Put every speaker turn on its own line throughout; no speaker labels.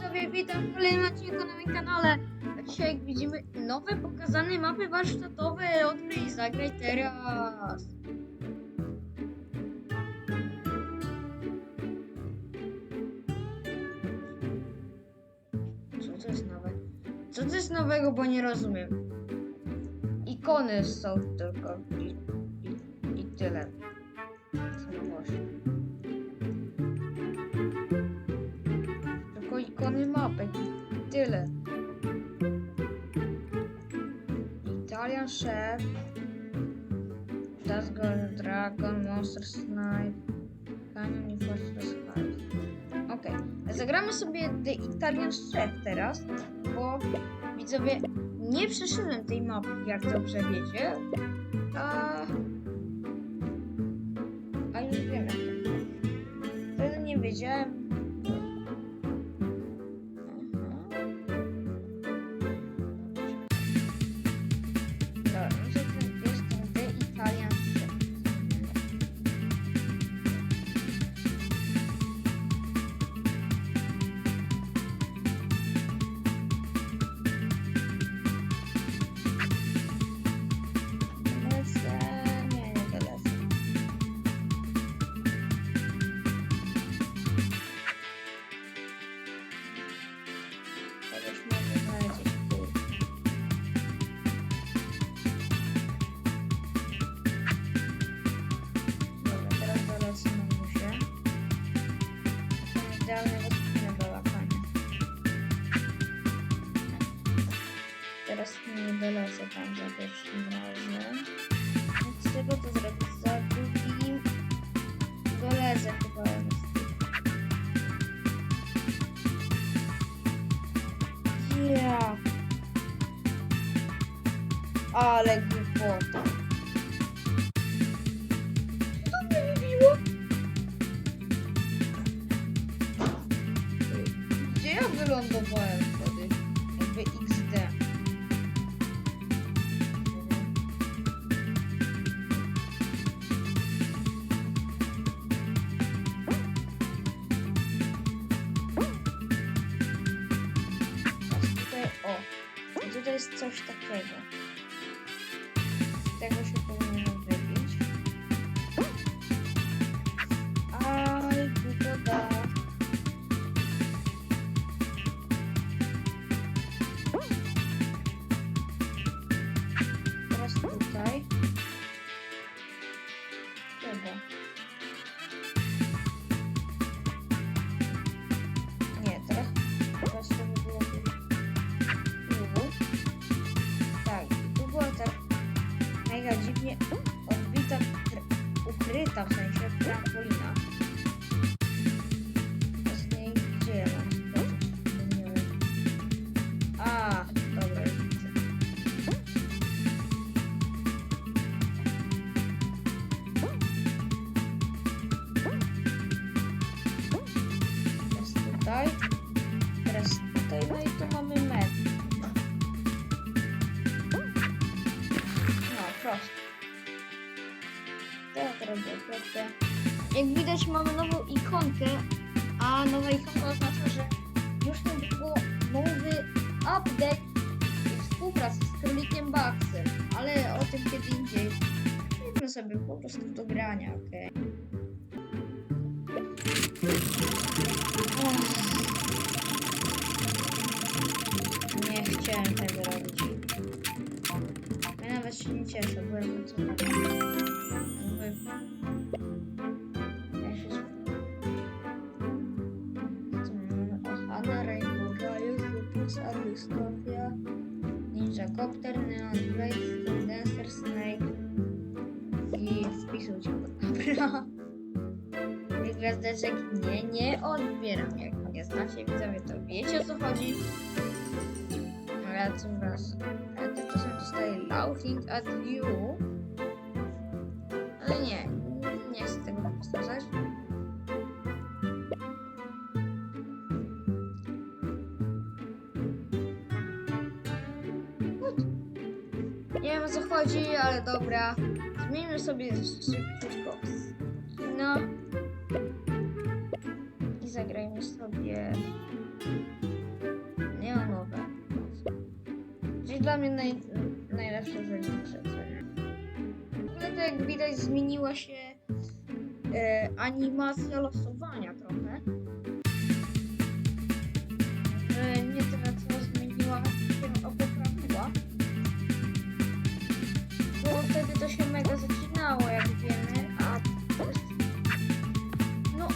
widzowie, witam w kolejnym odcinku na moim kanale. A dzisiaj jak widzimy nowe pokazane mapy warsztatowe. Odkryj, zagraj teraz. Co to jest nowe? Co to jest nowego, bo nie rozumiem. Ikony są tylko i, i, i tyle. Tyle. Italian Chef, Das Golden Dragon, Monster Snipe, Canyon i Fortress Hive. Okej, okay. zagramy sobie The Italian Chef teraz, bo widzowie, nie przeszedłem tej mapy, jak dobrze wiecie, a... A już wiem. Wtedy nie wiedziałem, Są idealne rozpiny do łapania. Teraz nie dolecę tam za pierwszym razem. Więc tego to zrobić za drugim. Dolecę chyba Ja. Ale głupota. Tutaj jest coś takiego. Tego się Jak widać mamy nową ikonkę, a nowa ikonka oznacza, że Lupus, Aristofia, Ninja Copter, Neon Blade, Condenser, Snake i wpisujcie to. Dobra. Gwiazdeczek nie, nie odbieram. Jak mnie znacie, widzowie, to wiecie o co chodzi. Ale tym raz. Ale tymczasem dostaję Laughing at You. Ale nie, nie chodzi, ale dobra. Zmieńmy sobie szybciutko. No. I zagrajmy sobie... Neonowe. Czyli dla mnie naj... najlepsze zajęcie. W ogóle tak jak widać zmieniła się e, animacja losowania. Się mega zacinało, jak wiemy, a. No,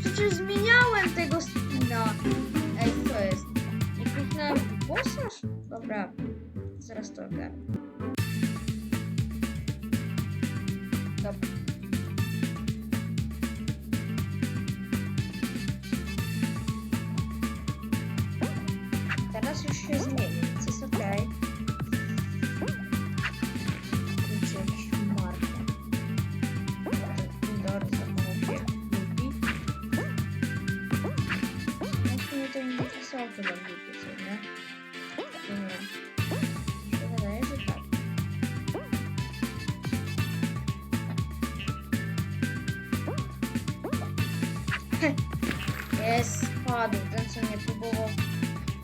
przecież zmieniałem tego skina. Ej, co jest? Nie kliknąłem włosarz? Dobra, zaraz to ogarnę. Dobra. W sumie to nie lubi, co nie? Mi tak. Jest, spadł. Ten, co mnie próbował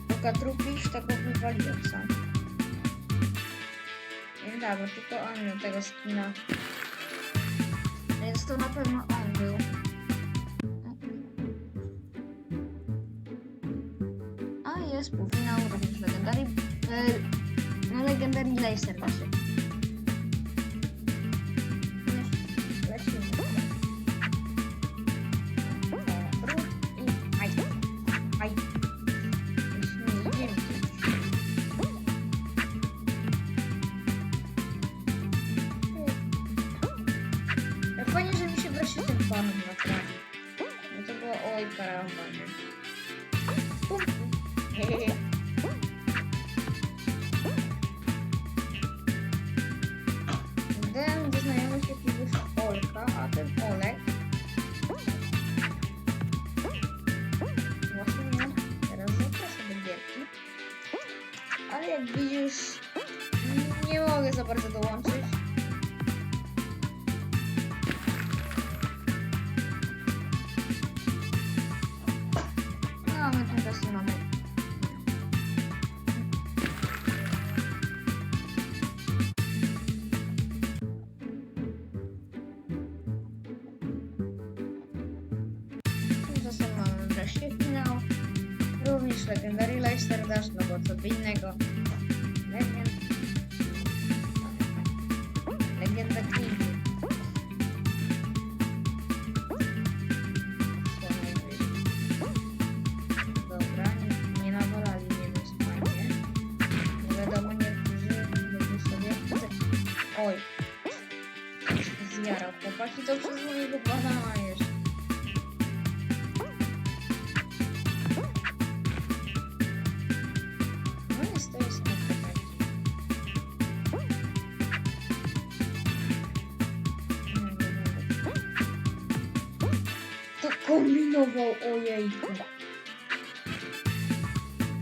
pokatrupić, to go wywaliłem sam. Nie dobra, tylko on miał tego skina. Więc to na pewno on był. Ja Fajnie, że mi się wreszcie ten pan naprawił. No wreszcie finał. Również Legendary Leicester Dash, no bo co innego. Kombinował, ojejku.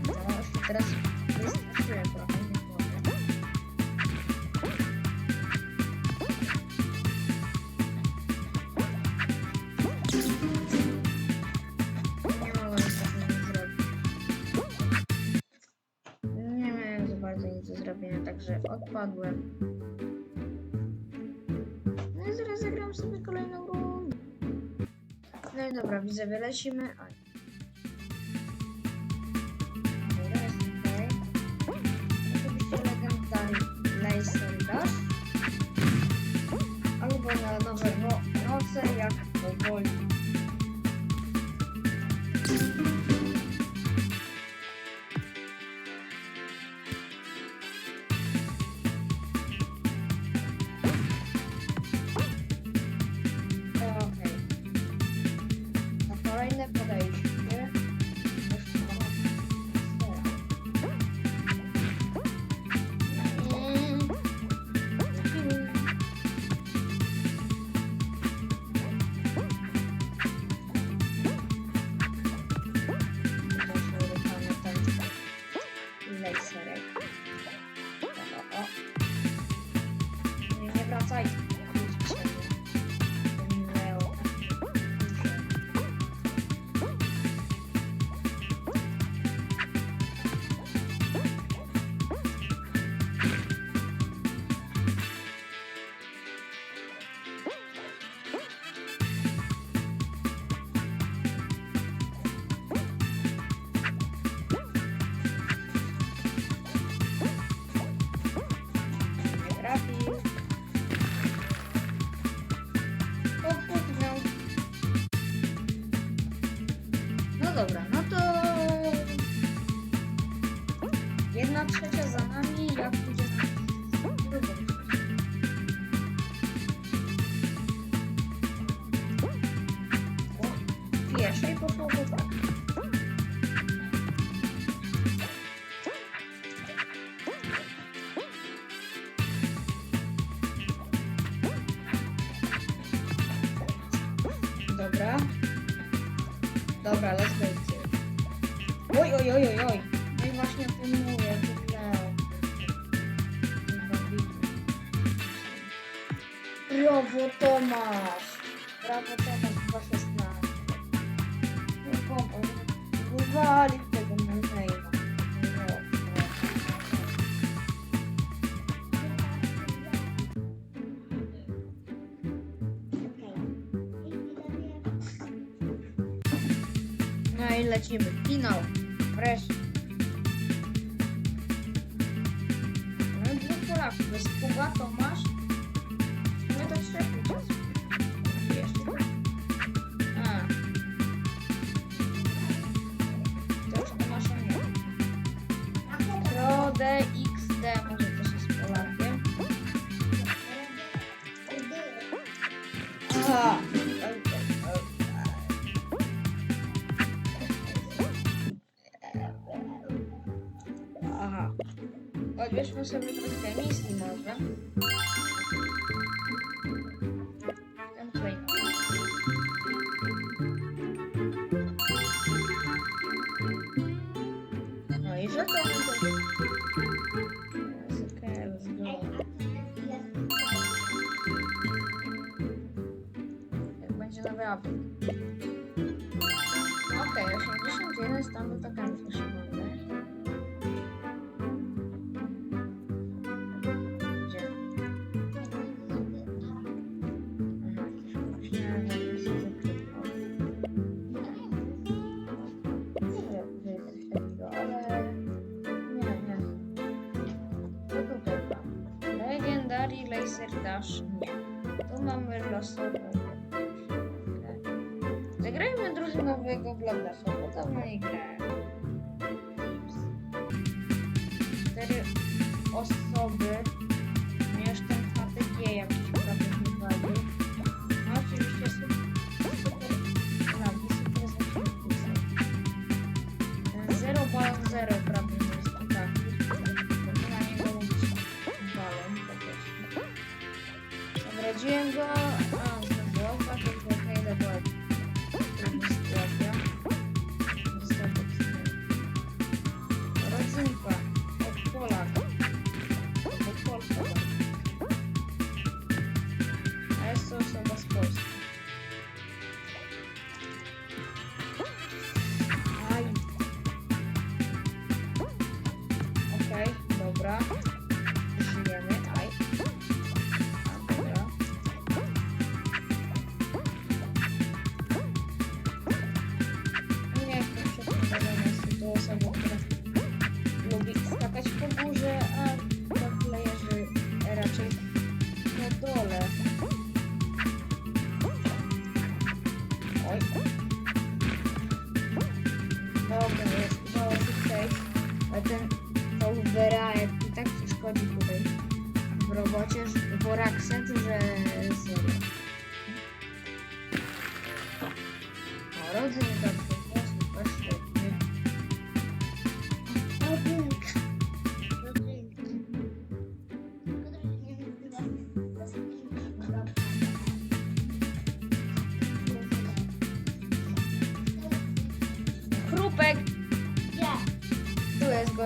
No, teraz wystraszyłem trochę. Nie miałem za bardzo nic do zrobienia, także odpadłem. No i dobra, widzę, wylecimy. Oj. Brawo Tomasz! Brawo Tomasz 216. No kompas, wywali tego Mayna. No i lecimy. Finał. Wreszcie. No i dwóch Polaków. Jest Kuba, Tomasz Aha. Odbierzmy sobie troszkę misji może. najserdeczniej. Tu mamy losową. Zagrajmy drużynowego Blada, bo dawno nie.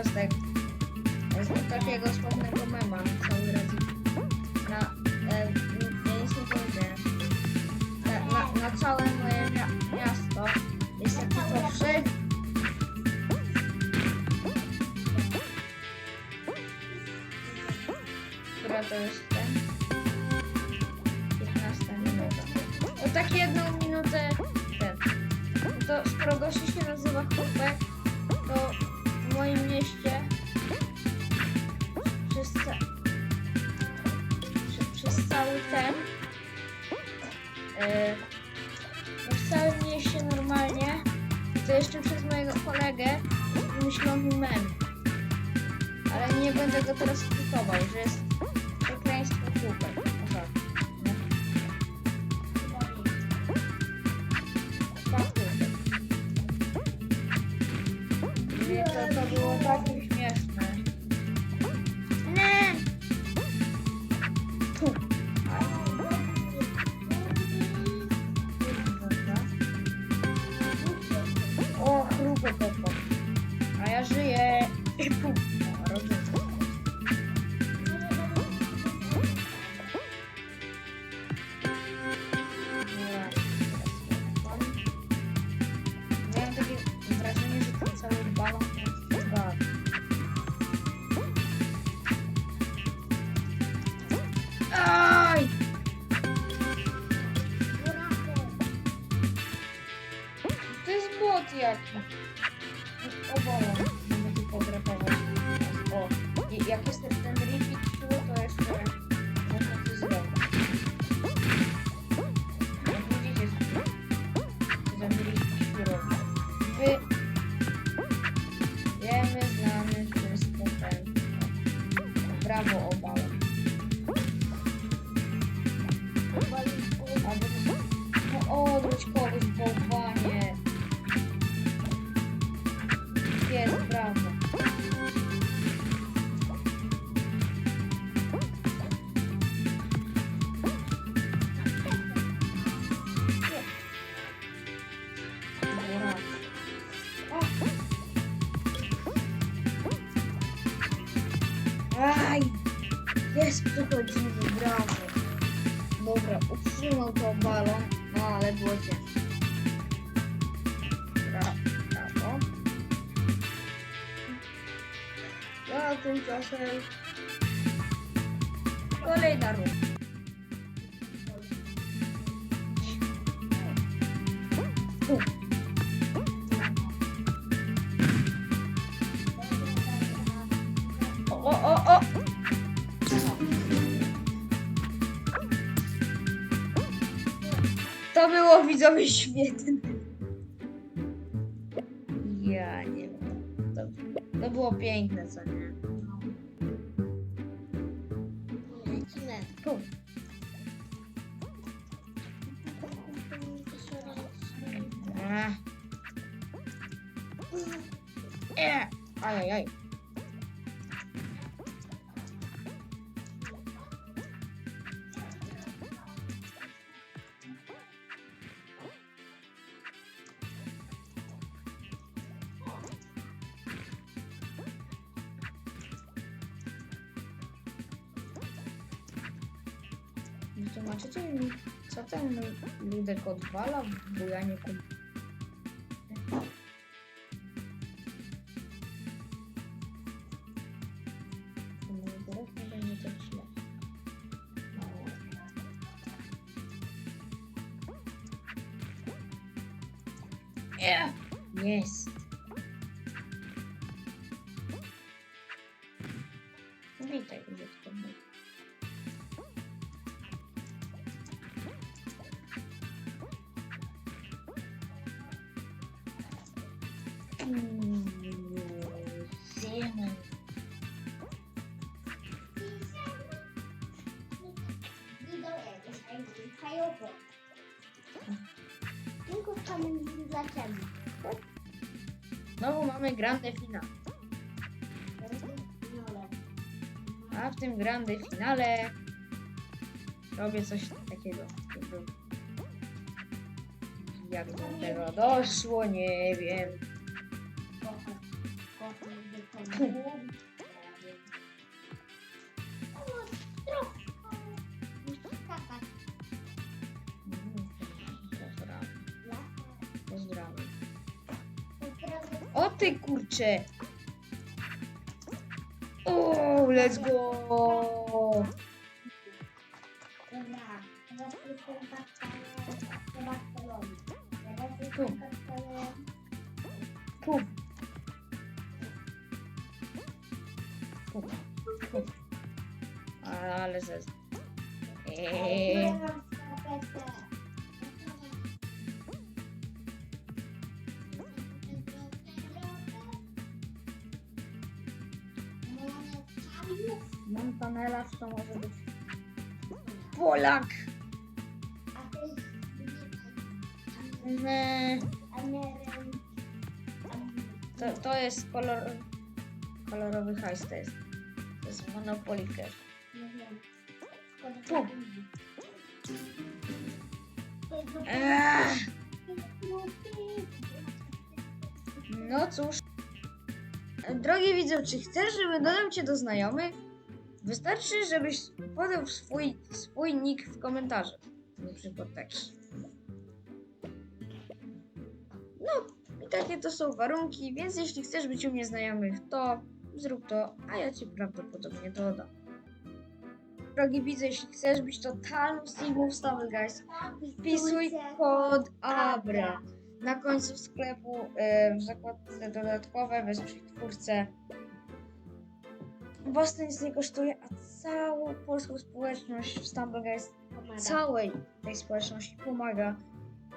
kostek. Z takiego słownego mema cały raz. Na, e. Na, na, na całe moje mia miasto jest taki powszechny. Która to jest ten? 15 minuta. No tak jedną minutę ten. To skoro gości się nazywa Kubek, wcale się normalnie, to jeszcze przez mojego kolegę myślący mem. Ale nie będę go teraz cytował, że jest Jest przechodzimy, brawo. Dobra, utrzymał to balon, no ale było ciężko. Bra brawo. Ja tymczasem kolejna runda. Widzowie świetne. Ja nie wiem. To, to było piękne, co nie?
Lecimy.
Ech. E. Wytłumaczycie ludek odwala w bujanie kum... Może teraz nie będzie tak grande finale. A w tym grande finale robię coś takiego. Jak do tego doszło, nie wiem. ty kurcze! O, let's go!
Barcelona.
Puf. Puf. Puf. Ale ze... Eee. Montanelas to może być Polak.
A to.
To, jest kolor, kolorowy hajs to jest. To jest Monopoly Cash. Eee, no cóż. Drogi widzu, czy chcesz, żeby dodał cię do znajomych? Wystarczy, żebyś podał swój, swój nick w komentarzu. Na przykład tak. No, i takie to są warunki, więc jeśli chcesz być u mnie znajomych, to zrób to, a ja ci prawdopodobnie dodam. Drogi widzu, jeśli chcesz być totalną Sigmą Stable Guys, wpisuj kod ABRA na końcu sklepu e, w zakładce dodatkowe wesprzyj twórcę. Bo to nic nie kosztuje, a całą polską społeczność w Stumble Guys, całej tej społeczności pomaga.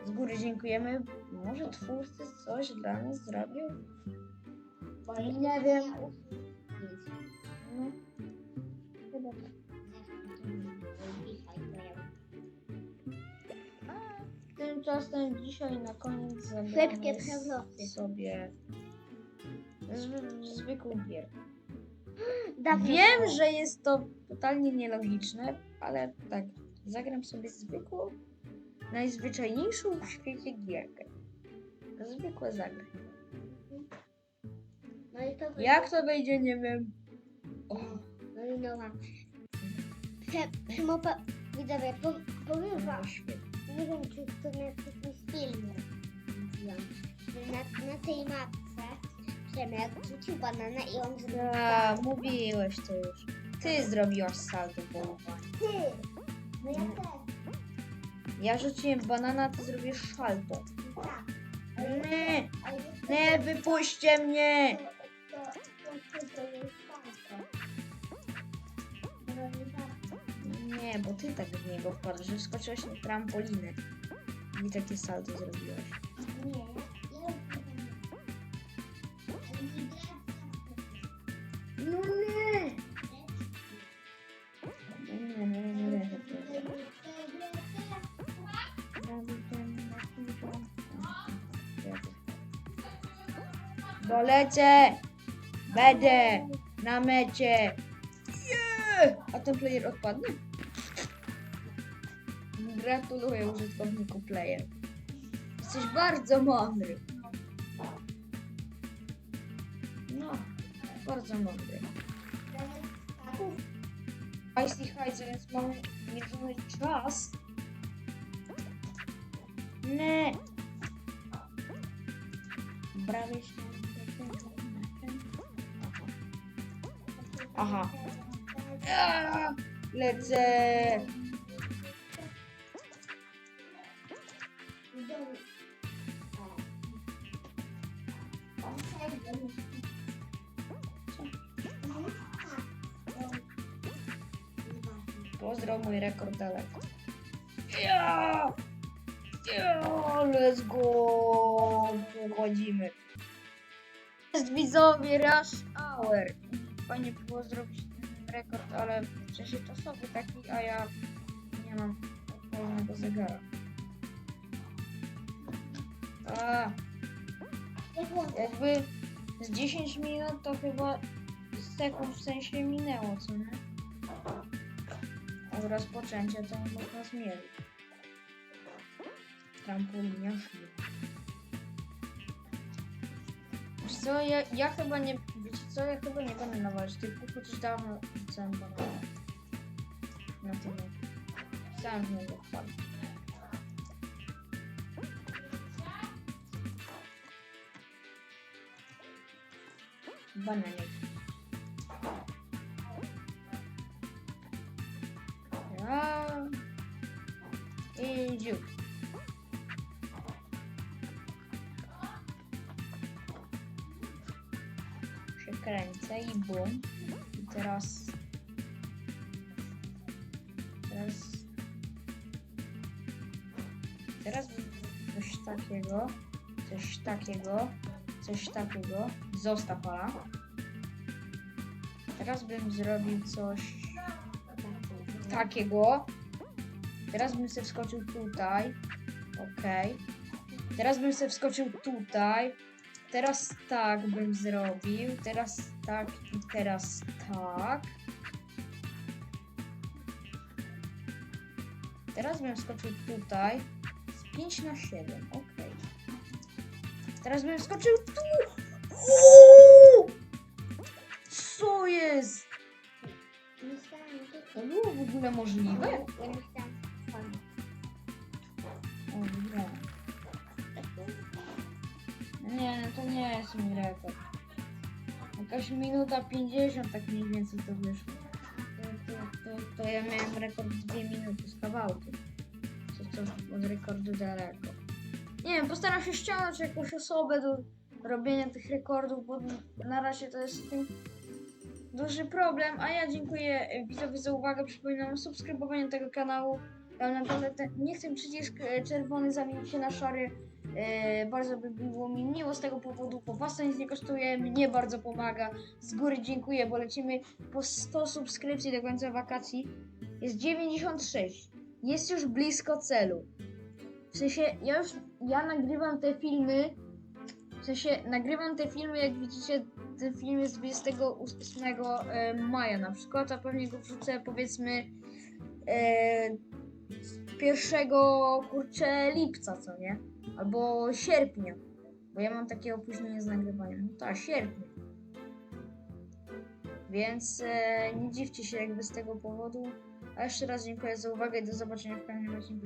Z góry dziękujemy. Może twórcy coś dla nas zrobił?
Bo nie wiem.
No, chyba tak. Tymczasem dzisiaj na koniec zagramy sobie zwy, zwykłą gierkę.
Dawno
Wiem,
było.
że jest to totalnie nielogiczne, ale tak, zagram sobie zwykłą, najzwyczajniejszą w świecie gierkę. Zwykłe zagraj.
No i to
Jak to wyjdzie, nie wiem. O,
No i no mam. Prze, przemopa, widzowie, po, powiem wam,
świetnie.
nie wiem czy to na jakiś filmie na, na tej mapce Przemek rzucił banana i on zrobił
A, mówiłeś to już. Ty zrobiłaś salto połowanie.
Ty! No ja też.
Ja rzuciłem banana, ty zrobisz salto.
Tak.
Nie,
Ale
nie, wypuśćcie mnie!
to, to, to, to, to jest bardzo. Drogi bardzo.
Nie, bo ty tak w niego wpadłeś, że wskoczyłeś na trampolinę. I takie salto zrobiłeś.
Nie,
No nie! Dolecie! Będę na mecie! Yeah! A ten player odpadnie? Gratuluję użytkowniku player. Jesteś bardzo mądry. Bardzo mądry. Jeśli chodzi, więc mamy jedyny czas. Nie. Brałeś Aha. Aaa, Lecę. Pozdrow mój rekord daleko. Ja! Ja! Let's go! Pochodzimy. Jest widzowie Rush Hour. Fajnie by było zrobić ten rekord, ale w czasie czasowy taki, a ja nie mam odpowiedniego zegara. A, jakby z 10 minut to chyba sekund w sensie minęło, co nie? Od rozpoczęcia to można zmierzyć. Trampolinia szli. Wiesz co, ja, ja chyba nie, wiecie co, ja chyba nie będę nawalać tych kuchów, chociaż dawno rzucałem banana. Na tym Sam w niego wpadł. Bananek. I teraz... Teraz... Teraz coś takiego, coś takiego, coś takiego. Zostaw Ola. Teraz bym zrobił coś
Tak.
takiego. Teraz bym sobie wskoczył tutaj. Okej. Teraz bym sobie wskoczył tutaj. Teraz tak bym zrobił. Teraz tak i teraz tak. Teraz bym wskoczył tutaj. Z 5 na 7. Okej. Teraz bym wskoczył tu. Uuu! Co jest? To było w ogóle możliwe?
To
nie jest mój rekord. Jakaś minuta 50 tak mniej więcej to wyszło. To, to, to, to ja miałem rekord 2 minuty z kawałkiem. Co, co od rekordu daleko. Nie wiem, postaram się ściągnąć jakąś osobę do robienia tych rekordów, bo na razie to jest z tym duży problem. A ja dziękuję e, widzowie za uwagę. Przypominam o subskrybowaniu tego kanału. Ale naprawdę ten, niech ten przycisk e, czerwony zamieni się na szary. E, bardzo by było mi miło z tego powodu, bo was to nic nie kosztuje, mnie bardzo pomaga. Z góry dziękuję, bo lecimy po 100 subskrypcji do końca wakacji. Jest 96. Jest już blisko celu. W sensie, ja już, ja nagrywam te filmy, w sensie, nagrywam te filmy, jak widzicie, ten film jest 28 e, maja na przykład, a pewnie go wrzucę powiedzmy e, pierwszego kurczę lipca, co nie? Albo sierpnia. Bo ja mam takie opóźnienie z nagrywaniem. No tak, sierpnia. Więc e, nie dziwcie się jakby z tego powodu. A jeszcze raz dziękuję za uwagę i do zobaczenia w kolejnym odcinku.